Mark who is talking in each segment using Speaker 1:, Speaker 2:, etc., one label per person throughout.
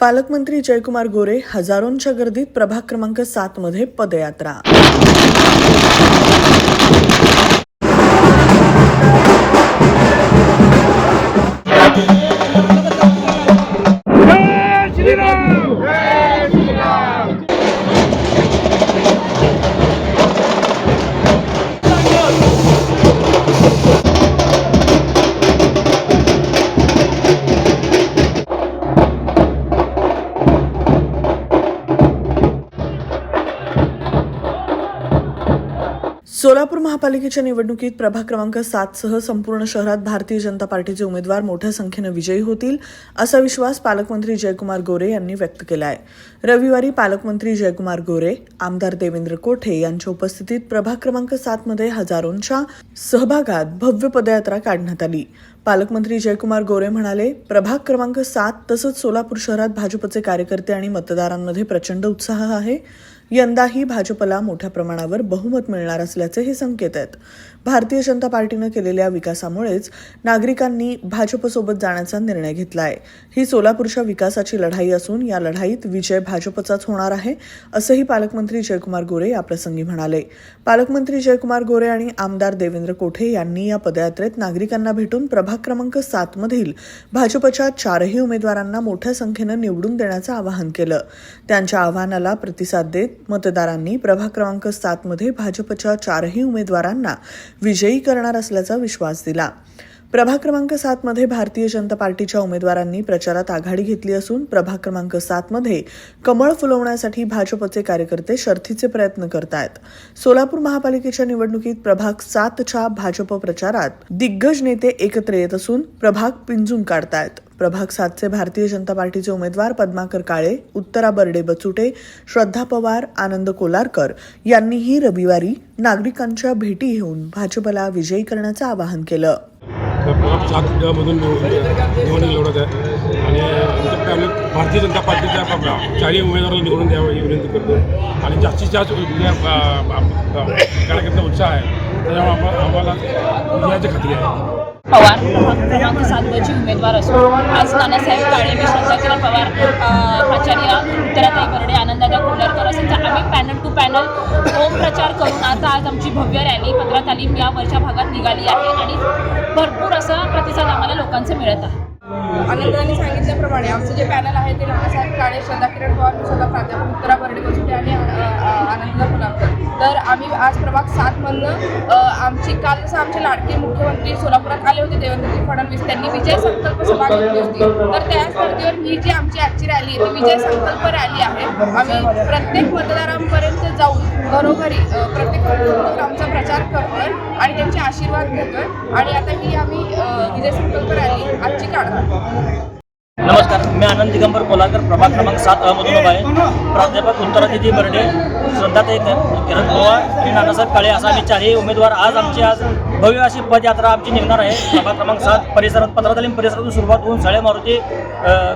Speaker 1: पालकमंत्री जयकुमार गोरे हजारोंच्या गर्दीत प्रभाग क्रमांक सात मध्ये पदयात्रा. सोलापूर महापालिकेच्या निवडणुकीत प्रभाग क्रमांक सात सह संपूर्ण शहरात भारतीय जनता पार्टीचे उमेदवार मोठ्या संख्येनं विजयी होतील असा विश्वास पालकमंत्री जयकुमार गोरे यांनी व्यक्त केला आहे रविवारी पालकमंत्री जयकुमार गोरे आमदार देवेंद्र कोठे यांच्या उपस्थितीत प्रभाग क्रमांक सात मध्ये हजारोंच्या सहभागात भव्य पदयात्रा काढण्यात आली. पालकमंत्री जयकुमार गोरे म्हणाले प्रभाग क्रमांक सात तसंच सोलापूर शहरात भाजपचे कार्यकर्ते आणि मतदारांमध्ये प्रचंड उत्साह आहे. यंदाही भाजपला मोठ्या प्रमाणावर बहुमत मिळणार असल्याचे हे संकेत आहेत. भारतीय जनता पार्टीनं केलेल्या विकासामुळेच नागरिकांनी भाजपसोबत जाण्याचा निर्णय घेतला आहे ही सोलापूरच्या विकासाची लढाई असून या लढाईत विजय भाजपचाच होणार आहे असंही पालकमंत्री जयकुमार गोरे याप्रसंगी म्हणाले. पालकमंत्री जयकुमार गोरे आणि आमदार देवेंद्र कोठे यांनी या पदयात्रेत नागरिकांना भेटून प्रभाग क्रमांक सात मधील भाजपच्या चारही उमेदवारांना मोठ्या संख्येनं निवडून देण्याचं आवाहन केलं. त्यांच्या आवाहनाला प्रतिसाद देत मतदारांनी प्रभाग क्रमांक सात मध्ये भाजपच्या चारही उमेदवारांना विजयी करणार असल्याचा विश्वास दिला. प्रभाग क्रमांक सातमध्ये भारतीय जनता पार्टीच्या उमेदवारांनी प्रचारात आघाडी घेतली असून प्रभाग क्रमांक सातमध्ये कमळ फुलवण्यासाठी भाजपचे कार्यकर्ते शर्थीचे प्रयत्न करतायत. सोलापूर महापालिकेच्या निवडणुकीत प्रभाग सातच्या भाजप प्रचारात दिग्गज नेते एकत्र येत असून प्रभाग पिंजून काढतायत. प्रभाग सातचे भारतीय जनता पार्टीचे उमेदवार पद्माकर काळे उत्तरा बर्डे बचुटे श्रद्धा पवार आनंद कोलारकर यांनीही रविवारी नागरिकांच्या भेटी घेऊन भाजपला विजयी करण्याचं आवाहन केलं.
Speaker 2: प्रभाग सात निवडणूक लढत आहे आणि आमच्या आम्ही भारतीय जनता पार्टीच्या आपल्या चारही उमेदवाराला निवडून द्यावं ही विनंती करतो. आणि जास्तीत जास्त कार्यकर्ता उत्साह आहे. त्याच्यामुळे आम्हाला आम्हाला विजयाची खात्री आहे.
Speaker 3: पवार क्रमांक सातवाची उमेदवार असून आज नानासाहेब काळे मी श्रद्धाकिरण पवार अ, प्राचार्य उत्तराताई Barde आनंदादा Kolarkar panel to panel home प्रचार करून आता आज आमची भव्य रॅली पंधरा तालीम या वरच्या भागात निघाली आहे आणि भरपूर असा प्रतिसाद आम्हाला लोकांचं मिळत आहे.
Speaker 4: आनंदाने सांगितल्याप्रमाणे आमचं जे पॅनल आहे ते नानासाहेब काळे श्रद्धा किरण पवार मी स्वतः प्राध्यापक उत्तरा बर्डे गोष्टी आणि आनंद फुलावकर तर आम्ही आज प्रभाग सातमधनं आमची काल जसं आमचे लाडके मुख्यमंत्री सोलापुरात आले होते देवेंद्रजी फडणवीस त्यांनी विजय संकल्प सभा घेतली होती. तर त्याच धर्तीवर ही जी आमची आजची रॅली आहे ती विजय संकल्प रॅली आहे. आम्ही प्रत्येक मतदारा घरोघरी प्रत्येक आमचा प्रचार करतोय आणि त्यांचे आशीर्वाद घेतोय. आणि आता ही आम्ही विजय संकल्प रॅली आजची काढतो
Speaker 5: नमस्कार मी आनंद दिगंबर कोलाकर प्रभाग क्रमांक सात अहमदून उभा आहे. प्राध्यापक उत्तरादिती बर्डे श्रद्धाताई किरण पवार आणि नानासाहेब काळे असा आम्ही चारही उमेदवार आज आमची आज भव्य अशी पदयात्रा आमची निघणार आहे. प्रभाग क्रमांक सात परिसरात पंधरा तालीम परिसरातून सुरुवात होऊन साळे मारुती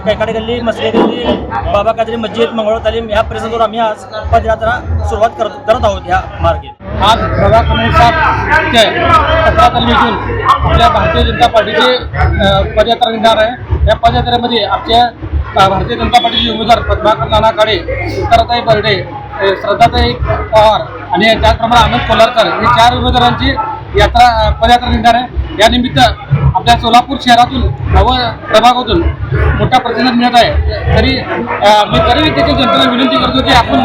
Speaker 5: कैकाडे गल्ली मसले गल्ली बाबा काजरी मस्जिद मंगळ तालीम ह्या परिसरातून आम्ही आज पदयात्रा सुरुवात करत करत आहोत ह्या मार्गे.
Speaker 6: आज प्रभाग क्रमांक सात ते आपल्या भारतीय जनता पार्टीची पदयात्रा निघणार आहे. या पदयात्रेमध्ये आमच्या भारतीय जनता पार्टीचे उमेदवार पद्माकर नाना काळे उत्तराताई बर्डे श्रद्धाताई पवार आणि त्याचप्रमाणे आनंद कोल्हारकर हे चार उमेदवारांची यात्रा पदयात्रा निघणार आहे. यानिमित्त आपल्या सोलापूर शहरातून नव प्रभागातून मोठा प्रतिसाद मिळत आहे. तरी मी तरी देखील जनतेला विनंती करतो की आपण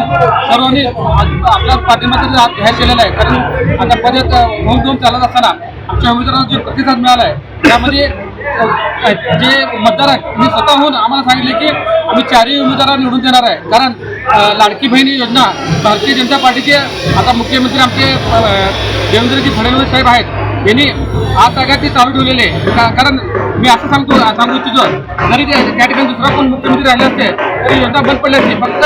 Speaker 6: सर्वांनी आपल्या पाठिंबाचा हात जाहीर केलेला आहे. कारण आता पदयात्रा होऊन घेऊन चालत असताना आमच्या उमेदवारांना जो प्रतिसाद मिळाला आहे त्यामध्ये जे मतदार आहेत स्वतःहून आम्हाला सांगितले की आम्ही चारही उमेदवारांना निवडून देणार आहे. कारण लाडकी बहिणी योजना भारतीय जनता पार्टीचे आता मुख्यमंत्री आमचे देवेंद्रजी फडणवीस साहेब आहेत. यांनी आज सगळ्यात ते चालू ठेवलेले कारण मी असं सांगतो सांगू इच्छितो जरी त्या ठिकाणी दुसरा कोण मुख्यमंत्री राहिले असते तरी योजना बंद पडली असते. फक्त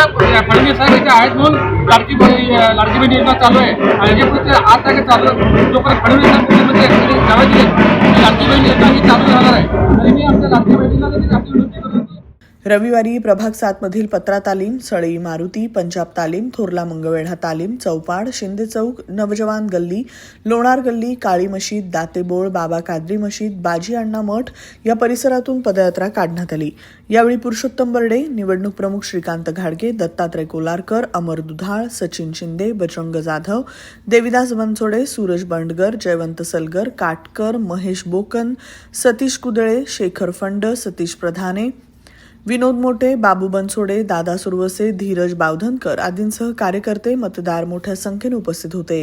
Speaker 6: फडणवीस साहेब इथे आहेत म्हणून लाडकी लाडकी बहिणी योजना चालू आहे. आणि जे आज सगळ्यात चालू जोपर्यंत फडणवीस साहेब मुख्यमंत्री लाठी त्यांनी बहिणी चालू राहणार आहे. आणि मी आमच्या लाठी बहिणीला देखील आपली विनंती करतो की
Speaker 1: रविवारी प्रभाग सातमधील पत्रा तालीम सळई मारुती पंजाब तालीम थोरला मंगळवेढा तालीम चौपाड शिंदे चौक नवजवान गल्ली लोणार गल्ली काळी मशीद दातेबोळ बाबा कादरी मशीद बाजी अण्णा मठ या परिसरातून पदयात्रा काढण्यात आली. यावेळी पुरुषोत्तम बर्डे निवडणूक प्रमुख श्रीकांत घाडगे दत्तात्रय कोलारकर अमर दुधाळ सचिन शिंदे बजरंग जाधव देविदास बनसोडे सूरज बंडगर जयवंत सलगर काटकर महेश बोकन सतीश कुदळे शेखर फंड सतीश प्रधाने विनोद मोठे बाबू बनसोडे दादा सुरवसे धीरज बावधनकर आदींसह कार्यकर्ते मतदार मोठ्या संख्येने उपस्थित होते.